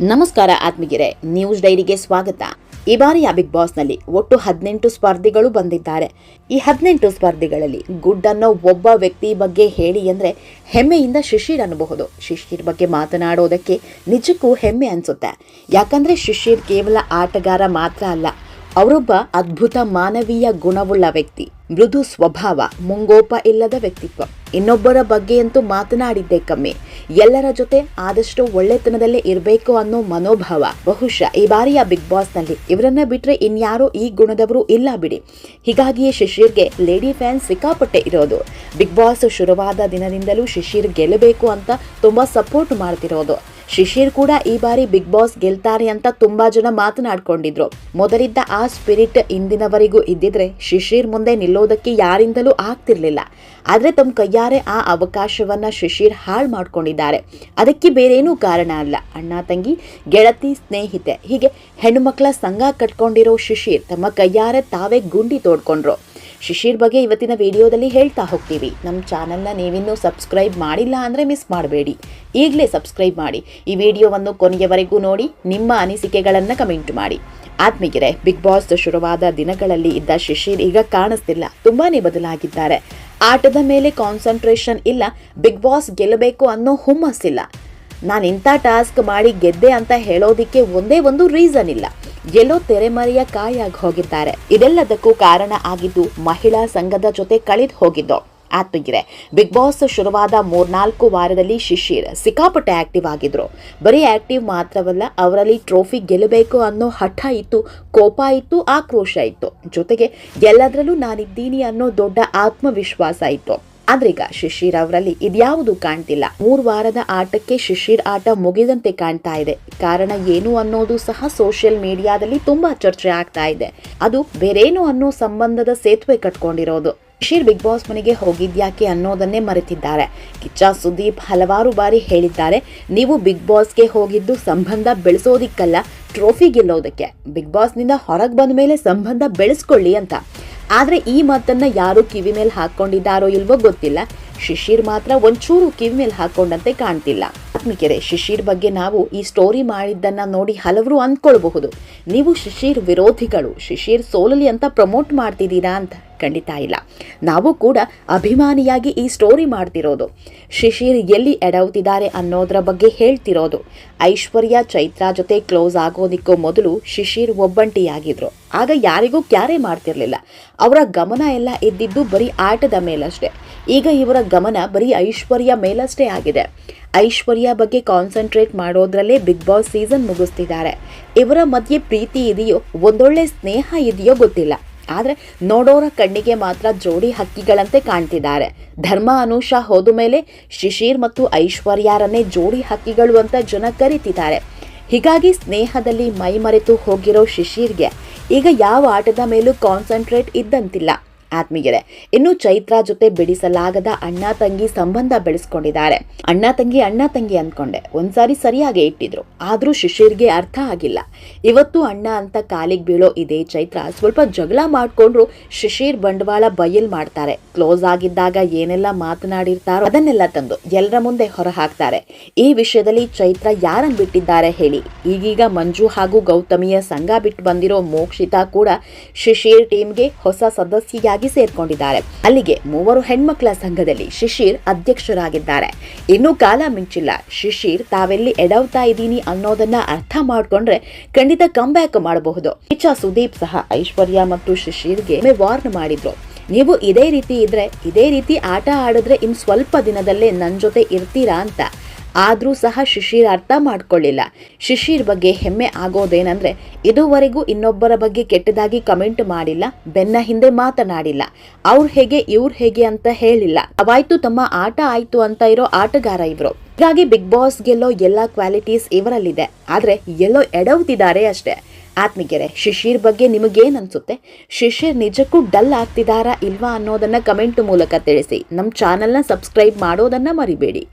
ನಮಸ್ಕಾರ ಆತ್ಮೀಗೆರೆ ನ್ಯೂಸ್ ಡೈರಿಗೆ ಸ್ವಾಗತ. ಈ ಬಾರಿಯ ಬಿಗ್ ಬಾಸ್ನಲ್ಲಿ ಒಟ್ಟು ಹದಿನೆಂಟು ಸ್ಪರ್ಧಿಗಳು ಬಂದಿದ್ದಾರೆ. ಈ ಹದಿನೆಂಟು ಸ್ಪರ್ಧಿಗಳಲ್ಲಿ ಗುಡ್ ಅನ್ನೋ ಒಬ್ಬ ವ್ಯಕ್ತಿ ಬಗ್ಗೆ ಹೇಳಿ ಅಂದ್ರೆ ಹೆಮ್ಮೆಯಿಂದ ಶಿಶಿರ್ ಅನ್ನಬಹುದು. ಶಿಶಿರ್ ಬಗ್ಗೆ ಮಾತನಾಡೋದಕ್ಕೆ ನಿಜಕ್ಕೂ ಹೆಮ್ಮೆ ಅನಿಸುತ್ತೆ. ಯಾಕಂದ್ರೆ ಶಿಶಿರ್ ಕೇವಲ ಆಟಗಾರ ಮಾತ್ರ ಅಲ್ಲ, ಅವರೊಬ್ಬ ಅದ್ಭುತ ಮಾನವೀಯ ಗುಣವುಳ್ಳ ವ್ಯಕ್ತಿ. ಮೃದು ಸ್ವಭಾವ, ಮುಂಗೋಪ ಇಲ್ಲದ ವ್ಯಕ್ತಿತ್ವ. ಇನ್ನೊಬ್ಬರ ಬಗ್ಗೆ ಅಂತೂ ಮಾತನಾಡಿದ್ದೇ ಕಮ್ಮಿ ಎಲ್ಲರ ಜೊತೆ ಆದಷ್ಟು ಒಳ್ಳೆತನದಲ್ಲೇ ಇರಬೇಕು ಅನ್ನೋ ಮನೋಭಾವ. ಬಹುಶಃ ಈ ಬಾರಿಯ ಬಿಗ್ ಬಾಸ್ನಲ್ಲಿ ಇವರನ್ನ ಬಿಟ್ಟರೆ ಇನ್ಯಾರೋ ಈ ಗುಣದವರು ಇಲ್ಲ ಬಿಡಿ. ಹೀಗಾಗಿಯೇ ಶಿಶಿರ್ಗೆ ಲೇಡಿ ಫ್ಯಾನ್ಸ್ ಸಿಕ್ಕಾಪಟ್ಟೆ ಇರೋದು. ಬಿಗ್ ಬಾಸ್ ಶುರುವಾದ ದಿನದಿಂದಲೂ ಶಿಶಿರ್ ಗೆಲ್ಲಬೇಕು ಅಂತ ತುಂಬಾ ಸಪೋರ್ಟ್ ಮಾಡ್ತಿರೋದು. ಶಿಶಿರ್ ಕೂಡ ಈ ಬಾರಿ ಬಿಗ್ ಬಾಸ್ ಗೆಲ್ತಾರೆ ಅಂತ ತುಂಬಾ ಜನ ಮಾತನಾಡ್ಕೊಂಡಿದ್ರು. ಮೊದಲಿದ್ದ ಆ ಸ್ಪಿರಿಟ್ ಇಂದಿನವರೆಗೂ ಇದ್ದಿದ್ರೆ ಶಿಶಿರ್ ಮುಂದೆ ನಿಲ್ಲೋದಕ್ಕೆ ಯಾರಿಂದಲೂ ಆಗ್ತಿರ್ಲಿಲ್ಲ. ಆದ್ರೆ ತಮ್ಮ ಕೈಯಾರೆ ಆ ಅವಕಾಶವನ್ನ ಶಿಶಿರ್ ಹಾಳು ಮಾಡ್ಕೊಂಡಿದ್ದಾರೆ. ಅದಕ್ಕೆ ಬೇರೇನೂ ಕಾರಣ ಅಲ್ಲ. ಅಣ್ಣ ತಂಗಿ, ಗೆಳತಿ, ಸ್ನೇಹಿತೆ, ಹೀಗೆ ಹೆಣ್ಣು ಮಕ್ಕಳ ಸಂಘ ಕಟ್ಕೊಂಡಿರೋ ಶಿಶಿರ್ ತಮ್ಮ ಕೈಯಾರೆ ತಾವೇ ಗುಂಡಿ ತೋಡ್ಕೊಂಡ್ರು. ಶಿಶಿರ್ ಬಗ್ಗೆ ಇವತ್ತಿನ ವಿಡಿಯೋದಲ್ಲಿ ಹೇಳ್ತಾ ಹೋಗ್ತೀವಿ. ನಮ್ಮ ಚಾನಲ್ನ ನೀವಿನ್ನೂ ಸಬ್ಸ್ಕ್ರೈಬ್ ಮಾಡಿಲ್ಲ ಅಂದರೆ ಮಿಸ್ ಮಾಡಬೇಡಿ. ಈಗಲೇ ಸಬ್ಸ್ಕ್ರೈಬ್ ಮಾಡಿ. ಈ ವಿಡಿಯೋವನ್ನು ಕೊನೆಯವರೆಗೂ ನೋಡಿ, ನಿಮ್ಮ ಅನಿಸಿಕೆಗಳನ್ನು ಕಮೆಂಟ್ ಮಾಡಿ. ಆತ್ಮೀಗಿರೆ ಬಿಗ್ ಬಾಸ್ ಶುರುವಾದ ದಿನಗಳಲ್ಲಿ ಇದ್ದ ಶಿಶಿರ್ ಈಗ ಕಾಣಿಸ್ತಿಲ್ಲ. ತುಂಬಾ ಬದಲಾಗಿದ್ದಾರೆ. ಆಟದ ಮೇಲೆ ಕಾನ್ಸಂಟ್ರೇಷನ್ ಇಲ್ಲ, ಬಿಗ್ ಬಾಸ್ ಗೆಲ್ಲಬೇಕು ಅನ್ನೋ ಹುಮ್ಮಸ್ಸಿಲ್ಲ. ನಾನು ಇಂಥ ಟಾಸ್ಕ್ ಮಾಡಿ ಗೆದ್ದೆ ಅಂತ ಹೇಳೋದಕ್ಕೆ ಒಂದೇ ಒಂದು ರೀಸನ್ ಇಲ್ಲ. ಎಲ್ಲೋ ತೆರೆಮರೆಯ ಕಾಯಾಗಿ ಹೋಗಿದ್ದಾರೆ. ಇದೆಲ್ಲದಕ್ಕೂ ಕಾರಣ ಆಗಿದ್ದು ಮಹಿಳಾ ಸಂಘದ ಜೊತೆ ಕಳೆದು ಹೋಗಿದ್ದು. ಆತ್ಮಗಿರೆ ಬಿಗ್ ಬಾಸ್ ಶುರುವಾದ ಮೂರ್ನಾಲ್ಕು ವಾರದಲ್ಲಿ ಶಿಶಿರ್ ಸಿಕ್ಕಾಪಟ್ಟೆ ಆಕ್ಟಿವ್ ಆಗಿದ್ರು. ಬರೀ ಆಕ್ಟಿವ್ ಮಾತ್ರವಲ್ಲ, ಅವರಲ್ಲಿ ಟ್ರೋಫಿ ಗೆಲ್ಲಬೇಕು ಅನ್ನೋ ಹಠ ಇತ್ತು, ಕೋಪ ಇತ್ತು, ಆಕ್ರೋಶ ಇತ್ತು. ಜೊತೆಗೆ ಎಲ್ಲದರಲ್ಲೂ ನಾನಿದ್ದೀನಿ ಅನ್ನೋ ದೊಡ್ಡ ಆತ್ಮವಿಶ್ವಾಸ ಇತ್ತು. ಆದ್ರೀಗ ಶಿಶಿರ್ ಅವರಲ್ಲಿ ಇದ್ಯಾವುದು ಕಾಣ್ತಿಲ್ಲ. ಮೂರು ವಾರದ ಆಟಕ್ಕೆ ಶಿಶಿರ್ ಆಟ ಮುಗಿದಂತೆ ಕಾಣ್ತಾ ಇದೆ. ಕಾರಣ ಏನು ಅನ್ನೋದು ಸಹ ಸೋಷಿಯಲ್ ಮೀಡಿಯಾದಲ್ಲಿ ತುಂಬಾ ಚರ್ಚೆ ಆಗ್ತಾ ಇದೆ. ಅದು ಬೇರೇನು ಅನ್ನೋ ಸಂಬಂಧದ ಸೇತುವೆ ಕಟ್ಕೊಂಡಿರೋದು. ಶಿಶಿರ್ ಬಿಗ್ ಬಾಸ್ ಮನೆಗೆ ಹೋಗಿದ್ಯಾಕೆ ಅನ್ನೋದನ್ನೇ ಮರೆತಿದ್ದಾರೆ. ಕಿಚ್ಚ ಸುದೀಪ್ ಹಲವಾರು ಬಾರಿ ಹೇಳಿದ್ದಾರೆ, ನೀವು ಬಿಗ್ ಬಾಸ್ಗೆ ಹೋಗಿದ್ದು ಸಂಬಂಧ ಬೆಳೆಸೋದಿಕ್ಕಲ್ಲ, ಟ್ರೋಫಿ ಗೆಲ್ಲೋದಕ್ಕೆ. ಬಿಗ್ ಬಾಸ್ನಿಂದ ಹೊರಗೆ ಬಂದ ಮೇಲೆ ಸಂಬಂಧ ಬೆಳೆಸ್ಕೊಳ್ಳಿ ಅಂತ. ಆದ್ರೆ ಈ ಮಾತನ್ನ ಯಾರು ಕಿವಿ ಮೇಲೆ ಹಾಕ್ಕೊಂಡಿದ್ದಾರೋ ಇಲ್ವೋ ಗೊತ್ತಿಲ್ಲ. ಶಿಶಿರ್ ಮಾತ್ರ ಒಂಚೂರು ಕಿವಿ ಮೇಲೆ ಹಾಕೊಂಡಂತೆ ಕಾಣ್ತಿಲ್ಲ. ಆತ್ಮಿಕೆರೆ ಶಿಶಿರ್ ಬಗ್ಗೆ ನಾವು ಈ ಸ್ಟೋರಿ ಮಾಡಿದ್ದನ್ನು ನೋಡಿ ಹಲವರು ಅಂದ್ಕೊಳ್ಬಹುದು. ನೀವು ಶಿಶಿರ್ ವಿರೋಧಿಗಳು, ಶಿಶಿರ್ ಸೋಲಲಿ ಅಂತ ಪ್ರಮೋಟ್ ಮಾಡ್ತಿದ್ದೀರಾ ಅಂತ. ಖಂಡಿತ ಇಲ್ಲ. ನಾವು ಕೂಡ ಅಭಿಮಾನಿಯಾಗಿ ಈ ಸ್ಟೋರಿ ಮಾಡ್ತಿರೋದು. ಶಿಶಿರ್ ಎಲ್ಲಿ ಎಡವುತ್ತಿದ್ದಾರೆ ಅನ್ನೋದ್ರ ಬಗ್ಗೆ ಹೇಳ್ತಿರೋದು. ಐಶ್ವರ್ಯ ಚೈತ್ರ ಜೊತೆ ಕ್ಲೋಸ್ ಆಗೋದಿಕ್ಕೂ ಮೊದಲು ಶಿಶಿರ್ ಒಬ್ಬಂಟಿಯಾಗಿದ್ರು. ಆಗ ಯಾರಿಗೂ ಕ್ಯಾರೆ ಮಾಡ್ತಿರ್ಲಿಲ್ಲ. ಅವರ ಗಮನ ಎಲ್ಲ ಇದ್ದಿದ್ದು ಬರೀ ಆಟದ ಮೇಲಷ್ಟೇ. ಈಗ ಇವರ ಗಮನ ಬರೀ ಐಶ್ವರ್ಯ ಮೇಲಷ್ಟೇ ಆಗಿದೆ. ಐಶ್ವರ್ಯ ಬಗ್ಗೆ ಕಾನ್ಸಂಟ್ರೇಟ್ ಮಾಡೋದ್ರಲ್ಲೇ ಬಿಗ್ ಬಾಸ್ ಸೀಸನ್ ಮುಗಿಸ್ತಿದ್ದಾರೆ. ಇವರ ಮಧ್ಯೆ ಪ್ರೀತಿ ಇದೆಯೋ, ಒಂದೊಳ್ಳೆ ಸ್ನೇಹ ಇದೆಯೋ ಗೊತ್ತಿಲ್ಲ. ಆದ್ರೆ ನೋಡೋರ ಕಣ್ಣಿಗೆ ಮಾತ್ರ ಜೋಡಿ ಹಕ್ಕಿಗಳಂತೆ ಕಾಣ್ತಿದ್ದಾರೆ. ಧರ್ಮ ಅನುಷ ಹೋದ ಮೇಲೆ ಶಿಶಿರ್ ಮತ್ತು ಐಶ್ವರ್ಯಾರನ್ನೇ ಜೋಡಿ ಹಕ್ಕಿಗಳು ಅಂತ ಜನ ಕರೀತಿದ್ದಾರೆ. ಹೀಗಾಗಿ ಸ್ನೇಹದಲ್ಲಿ ಮೈಮರೆತು ಹೋಗಿರೋ ಶಿಶಿರ್ಗೆ ಈಗ ಯಾವ ಆಟದ ಮೇಲೂ ಕಾನ್ಸಂಟ್ರೇಟ್ ಇದ್ದಂತಿಲ್ಲ. ಆತ್ಮೀಯರೇ, ಇನ್ನು ಚೈತ್ರ ಜೊತೆ ಬಿಡಿಸಲಾಗದ ಅಣ್ಣ ತಂಗಿ ಸಂಬಂಧ ಬೆಳೆಸ್ಕೊಂಡಿದ್ದಾರೆ. ಅಣ್ಣ ತಂಗಿ ಅಣ್ಣ ತಂಗಿ ಅಂದ್ಕೊಂಡೆ. ಒಂದ್ಸಾರಿ ಸರಿಯಾಗಿ ಇಟ್ಟಿದ್ರು. ಆದ್ರೂ ಶಿಶಿರ್ಗೆ ಅರ್ಥ ಆಗಿಲ್ಲ. ಇವತ್ತು ಅಣ್ಣ ಅಂತ ಕಾಲಿಗೆ ಬೀಳೋ ಇದೇ ಚೈತ್ರ ಸ್ವಲ್ಪ ಜಗಳ ಮಾಡ್ಕೊಂಡ್ರು ಶಿಶಿರ್ ಬಂಡವಾಳ ಬಯಲ್ ಮಾಡ್ತಾರೆ. ಕ್ಲೋಸ್ ಆಗಿದ್ದಾಗ ಏನೆಲ್ಲ ಮಾತನಾಡಿರ್ತಾರೋ ಅದನ್ನೆಲ್ಲ ತಂದು ಎಲ್ಲರ ಮುಂದೆ ಹೊರ ಹಾಕ್ತಾರೆ ಈ ವಿಷಯದಲ್ಲಿ ಚೈತ್ರ ಯಾರನ್ನ ಬಿಟ್ಟಿದ್ದಾರೆ ಹೇಳಿ. ಈಗೀಗ ಮಂಜು ಹಾಗೂ ಗೌತಮಿಯ ಸಂಘ ಬಿಟ್ಟು ಬಂದಿರೋ ಮೋಕ್ಷಿತಾ ಕೂಡ ಶಿಶಿರ್ ಟೀಮ್ಗೆ ಹೊಸ ಸದಸ್ಯೆಯಾಗಿ ಸೇರ್ಕೊಂಡಿದ್ದಾರೆ. ಅಲ್ಲಿಗೆ ಮೂವರು ಹೆಣ್ಮಕ್ಳ ಸಂಘದಲ್ಲಿ ಶಿಶಿರ್ ಅಧ್ಯಕ್ಷರಾಗಿದ್ದಾರೆ. ಇನ್ನೂ ಕಾಲ ಮಿಂಚಿಲ್ಲ. ಶಿಶಿರ್ ತಾವೆಲ್ಲಿ ಎಡವ್ತಾ ಇದ್ದೀನಿ ಅನ್ನೋದನ್ನ ಅರ್ಥ ಮಾಡ್ಕೊಂಡ್ರೆ ಖಂಡಿತ ಕಂಬ್ಯಾಕ್ ಮಾಡಬಹುದು. ಇಚ್ಛ ಸುದೀಪ್ ಸಹ ಐಶ್ವರ್ಯ ಮತ್ತು ಶಿಶಿರ್ಗೆ ವಾರ್ನ್ ಮಾಡಿದ್ರು. ನೀವು ಇದೇ ರೀತಿ ಇದ್ರೆ, ಇದೇ ರೀತಿ ಆಟ ಆಡಿದ್ರೆ ಇನ್ ಸ್ವಲ್ಪ ದಿನದಲ್ಲೇ ನನ್ನ ಜೊತೆ ಇರ್ತೀರಾ ಅಂತ. ಆದರೂ ಸಹ ಶಿಶಿರ್ ಅರ್ಥ ಮಾಡ್ಕೊಳ್ಳಿಲ್ಲ. ಶಿಶಿರ್ ಬಗ್ಗೆ ಹೆಮ್ಮೆ ಆಗೋದೇನಂದ್ರೆ, ಇದುವರೆಗೂ ಇನ್ನೊಬ್ಬರ ಬಗ್ಗೆ ಕೆಟ್ಟದಾಗಿ ಕಮೆಂಟ್ ಮಾಡಿಲ್ಲ, ಬೆನ್ನ ಹಿಂದೆ ಮಾತನಾಡಿಲ್ಲ. ಅವ್ರು ಹೇಗೆ, ಇವ್ರು ಹೇಗೆ ಅಂತ ಹೇಳಿಲ್ಲ. ಅವಾಯ್ತು, ತಮ್ಮ ಆಟ ಆಯ್ತು ಅಂತ ಇರೋ ಆಟಗಾರ ಇವರು. ಹೀಗಾಗಿ ಬಿಗ್ ಬಾಸ್ ಗೆಲ್ಲೋ ಎಲ್ಲ ಕ್ವಾಲಿಟೀಸ್ ಇವರಲ್ಲಿದೆ. ಆದ್ರೆ ಎಲ್ಲೋ ಎಡವುತ್ತಿದ್ದಾರೆ ಅಷ್ಟೇ. ಆತ್ಮಿಗೆರೆ ಶಿಶಿರ್ ಬಗ್ಗೆ ನಿಮಗೇನು ಅನ್ಸುತ್ತೆ? ಶಿಶಿರ್ ನಿಜಕ್ಕೂ ಡಲ್ ಆಗ್ತಿದಾರಾ ಇಲ್ವಾ ಅನ್ನೋದನ್ನ ಕಮೆಂಟ್ ಮೂಲಕ ತಿಳಿಸಿ. ನಮ್ಮ ಚಾನೆಲ್ನ ಸಬ್ಸ್ಕ್ರೈಬ್ ಮಾಡೋದನ್ನ ಮರಿಬೇಡಿ.